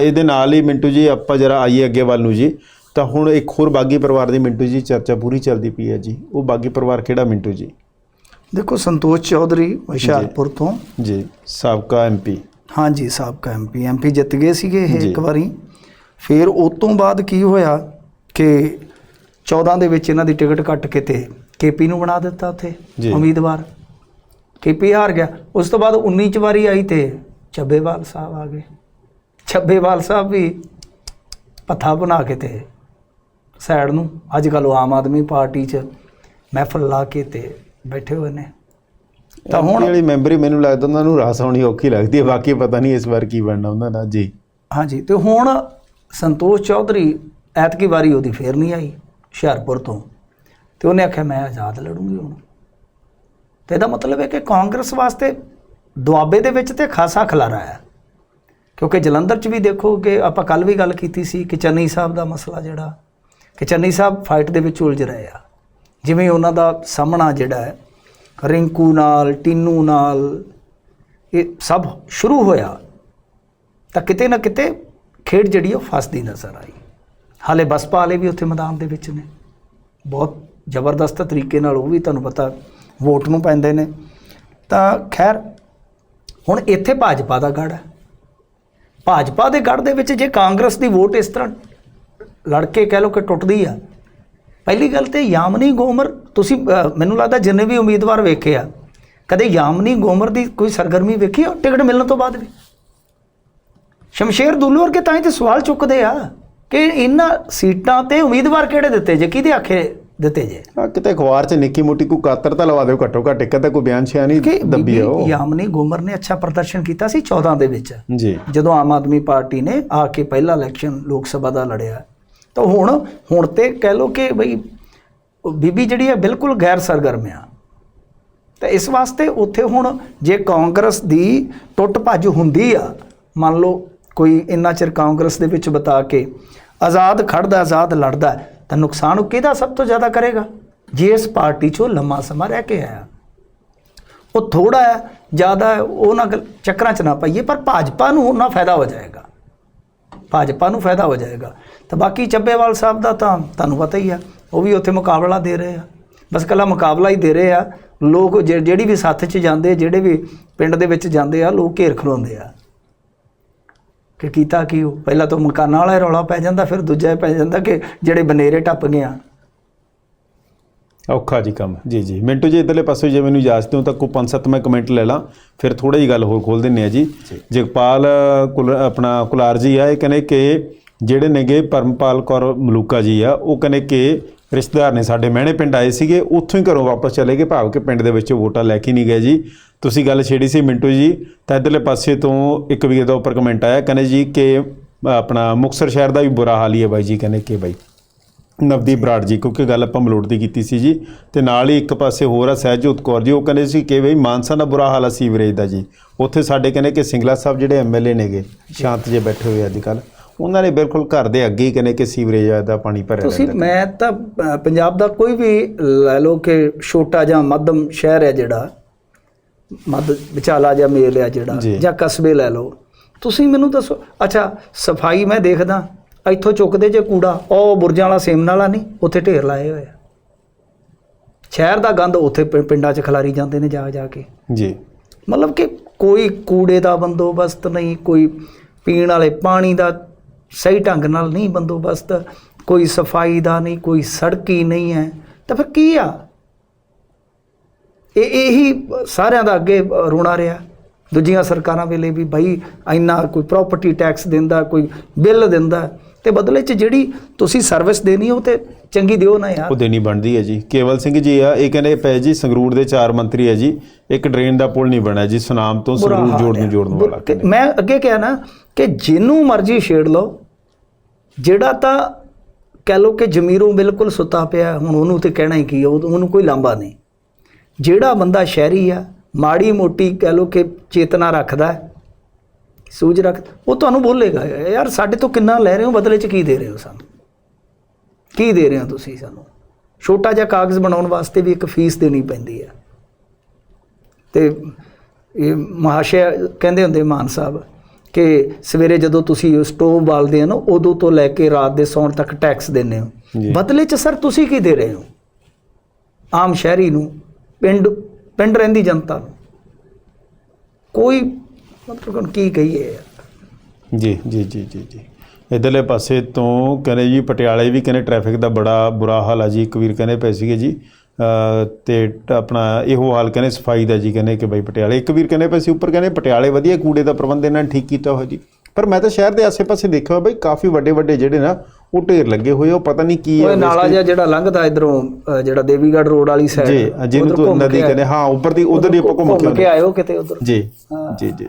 ਇਹਦੇ ਨਾਲ ਹੀ ਮਿੰਟੂ ਜੀ ਆਪਾਂ ਜਰਾ ਆਈਏ ਅੱਗੇ ਵੱਲ ਨੂੰ ਜੀ। ਤਾਂ ਹੁਣ ਇੱਕ ਹੋਰ ਬਾਗੀ ਪਰਿਵਾਰ ਦੀ ਮਿੰਟੂ ਜੀ ਚਰਚਾ ਪੂਰੀ ਚੱਲਦੀ ਪਈ ਹੈ ਜੀ। ਉਹ ਬਾਗੀ ਪਰਿਵਾਰ ਕਿਹੜਾ ਮਿੰਟੂ ਜੀ? ਦੇਖੋ ਸੰਤੋਸ਼ ਚੌਧਰੀ ਹੁਸ਼ਿਆਰਪੁਰ ਤੋਂ। ਜੀ ਸਾਬਕਾ ਐਮਪੀ ਹਾਂਜੀ ਸਾਬਕਾ ਐਮਪੀ ਐਮਪੀ ਜਿੱਤ ਗਏ ਸੀਗੇ ਇਹ। ਇੱਕ ਵਾਰੀ। ਫਿਰ ਉਸ ਤੋਂ ਬਾਅਦ ਕੀ ਹੋਇਆ ਕਿ 14 ਦੇ ਵਿੱਚ ਇਹਨਾਂ ਦੀ ਟਿਕਟ ਕੱਟ ਕੇ ਤੇ ਕੇਪੀ ਨੂੰ ਬਣਾ ਦਿੱਤਾ ਉੱਥੇ। ਉਮੀਦਵਾਰ। ਕੇਪੀ ਹਾਰ ਗਿਆ। ਉਸ ਤੋਂ ਬਾਅਦ 19 ਚ ਵਾਰੀ ਆਈ ਤੇ ਚੱਬੇਵਾਲ ਸਾਹਿਬ ਆ ਗਏ। ਚੱਬੇਵਾਲ ਸਾਹਿਬ ਵੀ ਪੱਥਾ ਬਣਾ ਕੇ ਤੇ ਸਾਈਡ ਨੂੰ ਅੱਜ ਕੱਲ੍ਹ ਉਹ ਆਮ ਆਦਮੀ ਪਾਰਟੀ 'ਚ ਮਹਿਫਲ ਲਾ ਕੇ ਤੇ ਬੈਠੇ ਹੋਏ ਨੇ। ਤਾਂ ਹੁਣ ਜਿਹੜੀ ਮੈਂਬਰੀ ਮੈਨੂੰ ਲੱਗਦਾ ਉਹਨਾਂ ਨੂੰ ਰਾਸ ਆਉਣੀ ਔਖੀ ਲੱਗਦੀ ਹੈ ਬਾਕੀ ਪਤਾ ਨਹੀਂ ਇਸ ਵਾਰ ਕੀ ਬਣਨਾ ਉਹਨਾਂ ਦਾ। ਜੀ। ਹਾਂਜੀ ਤੇ ਹੁਣ ਸੰਤੋਸ਼ ਚੌਧਰੀ ਐਤਕੀ ਵਾਰੀ ਉਹਦੀ ਫੇਰ ਨਹੀਂ ਆਈ ਹੁਸ਼ਿਆਰਪੁਰ ਤੋਂ। ਤੇ ਉਹਨੇ ਆਖਿਆ ਮੈਂ ਆਜ਼ਾਦ ਲੜੂੰਗੀ ਹੁਣ। ਤੇ ਇਹਦਾ ਮਤਲਬ ਹੈ ਕਿ ਕਾਂਗਰਸ ਵਾਸਤੇ ਦੁਆਬੇ ਦੇ ਵਿੱਚ ਤੇ ਖਾਸਾ ਖਲਾਰਾ ਹੈ। ਕਿਉਂਕਿ ਜਲੰਧਰ 'ਚ ਵੀ ਦੇਖੋ ਕਿ ਆਪਾਂ ਕੱਲ ਵੀ ਗੱਲ ਕੀਤੀ ਸੀ ਕਿ ਚੰਨੀ ਸਾਹਿਬ ਦਾ ਮਸਲਾ ਜਿਹੜਾ, ਕਿ ਚੰਨੀ ਸਾਹਿਬ ਫਾਈਟ ਦੇ ਵਿੱਚ ਉਲਝ ਰਹੇ ਆ। ਜਿਵੇਂ ਉਹਨਾਂ ਦਾ ਸਾਹਮਣਾ ਜਿਹੜਾ ਹੈ, ਰਿੰਕੂ ਨਾਲ, ਟੀਨੂ ਨਾਲ, ਇਹ ਸਭ ਸ਼ੁਰੂ ਹੋਇਆ। ਤਾਂ ਕਿਤੇ ਨਾ ਕਿਤੇ ਖੇਡ ਜਿਹੜੀ ਉਹ ਫਸਦੀ ਨਜ਼ਰ ਆਈ। ਹਾਲੇ ਬਸਪਾ ਵਾਲੇ ਵੀ ਉੱਥੇ ਮੈਦਾਨ ਦੇ ਵਿੱਚ ਨੇ। ਬਹੁਤ ਜ਼ਬਰਦਸਤ ਤਰੀਕੇ ਨਾਲ ਉਹ ਵੀ ਤੁਹਾਨੂੰ ਪਤਾ ਵੋਟ ਨੂੰ ਪੈਂਦੇ ਨੇ। ਤਾਂ ਖੈਰ, ਹੁਣ ਇੱਥੇ ਭਾਜਪਾ ਦਾ ਗੜ ਹੈ। ਭਾਜਪਾ ਦੇ ਗੜ ਦੇ ਵਿੱਚ ਜੇ ਕਾਂਗਰਸ ਦੀ ਵੋਟ ਇਸ ਤਰ੍ਹਾਂ ਲੜ ਕੇ ਕਹਿ ਲਓ ਕਿ ਟੁੱਟਦੀ ਆ, ਪਹਿਲੀ ਗੱਲ ਤੇ ਯਾਮਨੀ ਗੋਮਰ, ਤੁਸੀਂ ਮੈਨੂੰ ਲੱਗਦਾ ਜਿੰਨੇ ਵੀ ਉਮੀਦਵਾਰ ਵੇਖੇ ਆ, ਕਦੇ ਯਾਮਨੀ ਗੋਮਰ ਦੀ ਕੋਈ ਸਰਗਰਮੀ ਵੇਖੀ ਆ, ਟਿਕਟ ਮਿਲਣ ਤੋਂ ਬਾਅਦ ਵੀ? ਸ਼ਮਸ਼ੇਰ ਦੁੱਲੂ ਵਰਗੇ ਤਾਂ ਹੀ ਤੇ ਸਵਾਲ ਚੁੱਕਦੇ ਆ ਕਿ ਇਹਨਾਂ ਸੀਟਾਂ ਤੇ ਉਮੀਦਵਾਰ ਕਿਹੜੇ ਦਿੱਤੇ ਜੇ? ਕਿਹਦੇ ਆਖੇ ਦਿੱਤੇ ਜੇ। ਆ ਕਿਤੇ ਅਖਬਾਰ 'ਚ ਨਿੱਕੀ ਮੋਟੀ ਕੋਈ ਕਾਤਰ ਤਾਂ ਲਵਾ ਦਿਓ ਘੱਟੋ ਘੱਟ ਇੱਕ ਤਾਂ ਕੋਈ ਬਿਆਨ ਕਿ ਨਹੀਂ ਦੱਬੀ ਹੈ ਉਹ ਯਾਮਨੀ ਗੋਮਰ ਨੇ ਅੱਛਾ ਪ੍ਰਦਰਸ਼ਨ ਕੀਤਾ ਸੀ 14 ਦੇ ਵਿੱਚ। ਜੀ। ਜਦੋਂ ਆਮ ਆਦਮੀ ਪਾਰਟੀ ਨੇ ਆ ਕੇ ਪਹਿਲਾ ਇਲੈਕਸ਼ਨ ਲੋਕ ਸਭਾ ਦਾ ਲੜਿਆ। ਤਾਂ ਹੁਣ ਹੁਣ ਤੇ ਕਹਿ ਲੋ ਕਿ ਬਈ ਬੀਬੀ ਜਿਹੜੀ ਹੈ ਬਿਲਕੁਲ ਗੈਰ ਸਰਗਰਮ ਆ। ਤਾਂ ਇਸ ਵਾਸਤੇ ਉੱਥੇ ਹੁਣ ਜੇ ਕਾਂਗਰਸ ਦੀ ਟੁੱਟ ਭੱਜ ਹੁੰਦੀ ਆ ਮੰਨ ਲਓ ਕੋਈ ਇੰਨਾ ਚਿਰ ਕਾਂਗਰਸ ਦੇ ਵਿੱਚ ਬਤਾ ਕੇ ਆਜ਼ਾਦ ਖੜਦਾ ਆਜ਼ਾਦ ਲੜਦਾ ਹੈ, ਤਾਂ ਨੁਕਸਾਨ ਉਹ ਕਿਹਦਾ ਸਭ ਤੋਂ ਜ਼ਿਆਦਾ ਕਰੇਗਾ? ਜੇ ਇਸ ਪਾਰਟੀ 'ਚੋਂ ਲੰਮਾ ਸਮਾਂ ਰਹਿ ਕੇ ਆਇਆ। ਉਹ ਥੋੜਾ ਹੈ, ਜ਼ਿਆਦਾ ਉਹ ਨਾ ਗੱਲ- ਚੱਕਰਾਂ 'ਚ ਨਾ ਪਾਈਏ, ਪਰ ਭਾਜਪਾ ਨੂੰ ਉਹਨਾਂ ਫਾਇਦਾ ਹੋ ਜਾਏਗਾ। ਭਾਜਪਾ ਨੂੰ ਫਾਇਦਾ ਹੋ ਜਾਏਗਾ। ਤਾਂ ਬਾਕੀ ਚੱਬੇਵਾਲ ਸਾਹਿਬ ਦਾ ਤਾਂ ਤੁਹਾਨੂੰ ਪਤਾ ਹੀ ਆ, ਉਹ ਵੀ ਉੱਥੇ ਮੁਕਾਬਲਾ ਦੇ ਰਹੇ ਆ। ਬਸ ਕੱਲਾ ਮੁਕਾਬਲਾ ਹੀ ਦੇ ਰਹੇ ਆ। ਲੋਕ ਜਿਹੜੀ ਵੀ ਸੱਥ 'ਚ ਜਾਂਦੇ, ਜਿਹੜੇ ਵੀ ਪਿੰਡ ਦੇ ਵਿੱਚ ਜਾਂਦੇ ਆ, ਲੋਕ ਘੇਰ ਖਲੋਂਦੇ ਆ। ਕਿ ਕੀਤਾ ਕੀ ਉਹ? ਪਹਿਲਾਂ ਤਾਂ ਮਕਾਨਾਂ ਵਾਲਾ ਹੀ ਰੌਲਾ ਪੈ ਜਾਂਦਾ ਫਿਰ ਦੂਜਾ ਪੈ ਜਾਂਦਾ ਕਿ ਜਿਹੜੇ ਬਨੇਰੇ ਟੱਪ ਗਏ ਆ। ਔਖਾ ਜੀ ਕੰਮ ਜੀ ਜੀ। ਮਿੰਟੂ ਜੀ ਇਧਰਲੇ ਪਾਸੇ ਜੇ ਮੈਨੂੰ ਇਜਾਜ਼ਤ ਦਿਓ ਤਾਂ ਕੋਈ ਪੰਜ ਸੱਤ ਮੈਂ ਕਮੈਂਟ ਲੈ ਲਾਂ। ਫਿਰ ਥੋੜਾ ਜੀ ਗੱਲ ਹੋਰ ਖੋਲ ਦਿੰਨੇ ਆ ਜੀ। ਜਗਪਾਲ ਕੁਲ ਆਪਣਾ ਕੁਲਾਰ ਜੀ ਆ ਇਹ ਕਹਿੰਦੇ ਕਿ ਜਿਹੜੇ ਨੇਗੇ ਪਰਮਪਾਲ ਕੌਰ ਮਲੂਕਾ ਜੀ ਆ ਉਹ ਕਹਿੰਦੇ ਕਿ ਰਿਸ਼ਤੇਦਾਰ ਨੇ ਸਾਡੇ ਮਹਿਣੇ ਪਿੰਡ ਆਏ ਸੀਗੇ, ਉੱਥੋਂ ਹੀ ਘਰੋਂ ਵਾਪਸ ਚਲੇ ਗਏ। ਭਾਵ ਕਿ ਪਿੰਡ ਦੇ ਵਿੱਚ ਵੋਟਾਂ ਲੈ ਕੇ ਨਹੀਂ ਗਏ ਜੀ। ਤੁਸੀਂ ਗੱਲ ਛੇੜੀ ਸੀ ਮਿੰਟੂ ਜੀ, ਤਾਂ ਇਧਰਲੇ ਪਾਸੇ ਤੋਂ ਇੱਕ ਵੀਰ ਦਾ ਉੱਪਰ ਕਮੈਂਟ ਆਇਆ, ਕਹਿੰਦੇ ਜੀ ਕਿ ਆਪਣਾ ਮੁਕਤਸਰ ਸ਼ਹਿਰ ਦਾ ਵੀ ਬੁਰਾ ਹਾਲ ਹੀ ਹੈ ਬਾਈ ਜੀ, ਕਹਿੰਦੇ ਕਿ ਬਾਈ ਨਵਦੀਪ ਬਰਾੜ ਜੀ, ਕਿਉਂਕਿ ਗੱਲ ਆਪਾਂ ਮਲੋਟ ਦੀ ਕੀਤੀ ਸੀ ਜੀ। ਤੇ ਨਾਲ ਹੀ ਇੱਕ ਪਾਸੇ ਹੋਰ ਆ, ਸਹਿਜੋਤ ਕੌਰ ਜੀ, ਉਹ ਕਹਿੰਦੇ ਸੀ ਕਿ ਬਈ ਮਾਨਸਾ ਦਾ ਬੁਰਾ ਹਾਲ ਆ ਸੀਵਰੇਜ ਦਾ ਜੀ। ਉੱਥੇ ਸਾਡੇ ਕਹਿੰਦੇ ਕਿ ਸਿੰਗਲਾ ਸਾਹਿਬ ਜਿਹੜੇ ਐਮਐਲਏ ਨੇਗੇ, ਸ਼ਾਂਤ ਜੇ ਬੈਠੇ ਹੋਏ ਅੱਜ ਕੱਲ੍ਹ। ਉਹਨਾਂ ਨੇ ਬਿਲਕੁਲ ਘਰ ਦੇ ਅੱਗੇ ਹੀ ਕਹਿੰਦੇ ਕਿ ਸੀਵਰੇਜ ਦਾ ਪਾਣੀ ਭਰਿਆ ਤੁਸੀਂ ਮੈਂ ਤਾਂ ਪੰਜਾਬ ਦਾ ਕੋਈ ਵੀ ਲੈ ਲਓ ਕਿ ਛੋਟਾ ਜਾਂ ਮੱਧਮ ਸ਼ਹਿਰ ਹੈ ਜਿਹੜਾ ਮੱਧ ਵਿਚਾਲਾ ਜਾਂ ਮੇਲ ਹੈ ਜਿਹੜਾ ਜੀ। ਕਸਬੇ ਲੈ ਲਓ ਤੁਸੀਂ ਮੈਨੂੰ ਦੱਸੋ ਅੱਛਾ ਸਫ਼ਾਈ ਮੈਂ ਦੇਖਦਾ ਇੱਥੋਂ ਚੁੱਕਦੇ ਜੇ ਕੂੜਾ ਉਹ ਬੁਰਜਾਂ ਵਾਲਾ ਸੇਮਨ ਵਾਲਾ ਨਹੀਂ ਉੱਥੇ ਢੇਰ ਲਾਏ ਹੋਏ ਆ। ਸ਼ਹਿਰ ਦਾ ਗੰਦ ਉੱਥੇ ਪਿੰਡਾਂ 'ਚ ਖਲਾਰੀ ਜਾਂਦੇ ਨੇ ਜਾ ਜਾ ਕੇ। ਜੀ। ਮਤਲਬ ਕਿ ਕੋਈ ਕੂੜੇ ਦਾ ਬੰਦੋਬਸਤ ਨਹੀਂ ਕੋਈ ਪੀਣ ਵਾਲੇ ਪਾਣੀ ਦਾ ਸਹੀ ਢੰਗ ਨਾਲ ਨਹੀਂ ਬੰਦੋਬਸਤ, ਕੋਈ ਸਫ਼ਾਈ ਦਾ ਨਹੀਂ, ਕੋਈ ਸੜਕੀ ਨਹੀਂ ਹੈ, ਤਾਂ ਫਿਰ ਕੀ ਆ? ਇਹ ਇਹੀ ਸਾਰਿਆਂ ਦਾ ਅੱਗੇ ਰੋਣਾ ਰਿਹਾ। ਦੂਜੀਆਂ ਸਰਕਾਰਾਂ ਵੇਲੇ ਵੀ ਭਾਈ ਇੰਨਾ ਕੋਈ ਪ੍ਰਾਪਰਟੀ ਟੈਕਸ ਦਿੰਦਾ, ਕੋਈ ਬਿੱਲ ਦਿੰਦਾ। ਤੇ ਬਦਲੇ 'ਚ ਜਿਹੜੀ ਤੁਸੀਂ ਸਰਵਿਸ ਦੇਣੀ ਉਹ ਤੇ ਚੰਗੀ ਦਿਓ ਨਾ ਯਾਰ। ਉਹ ਦੇਣੀ ਬਣਦੀ ਹੈ ਜੀ। ਕੇਵਲ ਸਿੰਘ ਜੀ ਆ ਇਹ ਕਹਿੰਦੇ ਪਏ ਜੀ ਸੰਗਰੂਰ ਦੇ ਚਾਰ ਮੰਤਰੀ ਹੈ ਜੀ। ਇੱਕ ਡਰੇਨ ਦਾ ਪੁਲ ਨਹੀਂ ਬਣਿਆ ਜੀ ਸੁਨਾਮ ਤੋਂ ਸੰਗਰੂਰ ਜੋੜ ਨੂੰ। ਜੋੜਨ ਵਾਲਾ ਮੈਂ ਅੱਗੇ ਕਿਹਾ ਨਾ ਕਿ ਜਿਹਨੂੰ ਮਰਜ਼ੀ ਛੇੜ ਲਓ ਜਿਹੜਾ ਤਾਂ ਕਹਿ ਲਓ ਕਿ ਜ਼ਮੀਰੋਂ ਬਿਲਕੁਲ ਸੁੱਤਾ ਪਿਆ ਹੁਣ ਉਹਨੂੰ ਤੇ ਕਹਿਣਾ ਹੀ ਕੀ ਉਹਨੂੰ ਕੋਈ ਲਾਂਭਾ ਨਹੀਂ। ਜਿਹੜਾ ਬੰਦਾ ਸ਼ਹਿਰੀ ਆ ਮਾੜੀ ਮੋਟੀ ਕਹਿ ਲਓ ਕਿ ਚੇਤਨਾ ਰੱਖਦਾ ਹੈ ਸੂਝ ਰੱਖ ਉਹ ਤੁਹਾਨੂੰ ਬੋਲੇਗਾ ਯਾਰ ਸਾਡੇ ਤੋਂ ਕਿੰਨਾ ਲੈ ਰਹੇ ਹੋ ਬਦਲੇ 'ਚ ਕੀ ਦੇ ਰਹੇ ਹੋ ਸਾਨੂੰ? ਕੀ ਦੇ ਰਹੇ ਹੋ ਤੁਸੀਂ ਸਾਨੂੰ? ਛੋਟਾ ਜਿਹਾ ਕਾਗਜ਼ ਬਣਾਉਣ ਵਾਸਤੇ ਵੀ ਇੱਕ ਫੀਸ ਦੇਣੀ ਪੈਂਦੀ ਹੈ। ਤੇ ਇਹ ਮਹਾਸ਼ਯ ਕਹਿੰਦੇ ਹੁੰਦੇ ਮਾਨ ਸਾਹਿਬ ਕਿ ਸਵੇਰੇ ਜਦੋਂ ਤੁਸੀਂ ਸਟੋਵ ਬਾਲਦੇ ਹੋ ਨਾ ਉਦੋਂ ਤੋਂ ਲੈ ਕੇ ਰਾਤ ਦੇ ਸੌਣ ਤੱਕ ਟੈਕਸ ਦਿੰਦੇ ਹੋ। ਬਦਲੇ 'ਚ ਸਰ ਤੁਸੀਂ ਕੀ ਦੇ ਰਹੇ ਹੋ? ਆਮ ਸ਼ਹਿਰੀ ਨੂੰ ਪਿੰਡ ਪਿੰਡ ਰਹਿੰਦੀ ਜਨਤਾ ਨੂੰ। ਕੋਈ ਮਤਲਬ ਹੁਣ ਕੀ ਕਹੀਏ? ਜੀ ਜੀ ਜੀ ਜੀ ਜੀ। ਇਧਰਲੇ ਪਾਸੇ ਤੋਂ ਕਹਿੰਦੇ ਜੀ ਪਟਿਆਲੇ ਵੀ ਕਹਿੰਦੇ ਟ੍ਰੈਫਿਕ ਦਾ ਬੜਾ ਬੁਰਾ ਹਾਲ ਆ ਜੀ। ਇੱਕ ਵੀਰ ਕਹਿੰਦੇ ਪਏ ਸੀਗੇ ਜੀ ਤੇ ਆਪਣਾ ਇਹੋ ਹਾਲ ਕਹਿੰਦੇ ਸਫ਼ਾਈ ਦਾ ਜੀ ਕਹਿੰਦੇ ਕਿ ਬਈ ਪਟਿਆਲੇ। ਇੱਕ ਵੀਰ ਕਹਿੰਦੇ ਪਏ ਸੀ ਉੱਪਰ ਕਹਿੰਦੇ ਪਟਿਆਲੇ ਵਧੀਆ ਕੂੜੇ ਦਾ ਪ੍ਰਬੰਧ ਇਹਨਾਂ ਨੇ ਠੀਕ ਕੀਤਾ ਹੋਇਆ ਜੀ। ਪਰ ਮੈਂ ਤਾਂ ਸ਼ਹਿਰ ਦੇ ਆਸੇ-ਪਾਸੇ ਦੇਖਿਆ ਬਈ ਕਾਫੀ ਵੱਡੇ ਵੱਡੇ ਜਿਹੜੇ ਨਾ ਉਹ ਢੇਰ ਲੱਗੇ ਹੋਏ ਉਹ ਪਤਾ ਨਹੀਂ ਕੀ ਉਹ ਹੈ ਨਾਲਾ ਜਿਹਾ ਜਿਹੜਾ ਲੰਘਦਾ ਇਧਰੋਂ ਜਿਹੜਾ ਦੇਵੀਗੜ੍ਹ ਰੋਡ ਵਾਲੀ ਸਾਈਡ ਜੀ ਜਿਹਨੂੰ ਤੋਂ ਨਦੀ ਕਹਿੰਦੇ ਹਾਂ ਉੱਪਰ ਦੀ ਉਧਰ ਦੀ ਆਪਾਂ ਘੁੰਮ ਕੇ ਆਉਂਦੇ ਆਇਓ ਕਿਤੇ ਉਧਰ? ਜੀ ਹਾਂ। ਜੀ ਜੀ ਜੀ।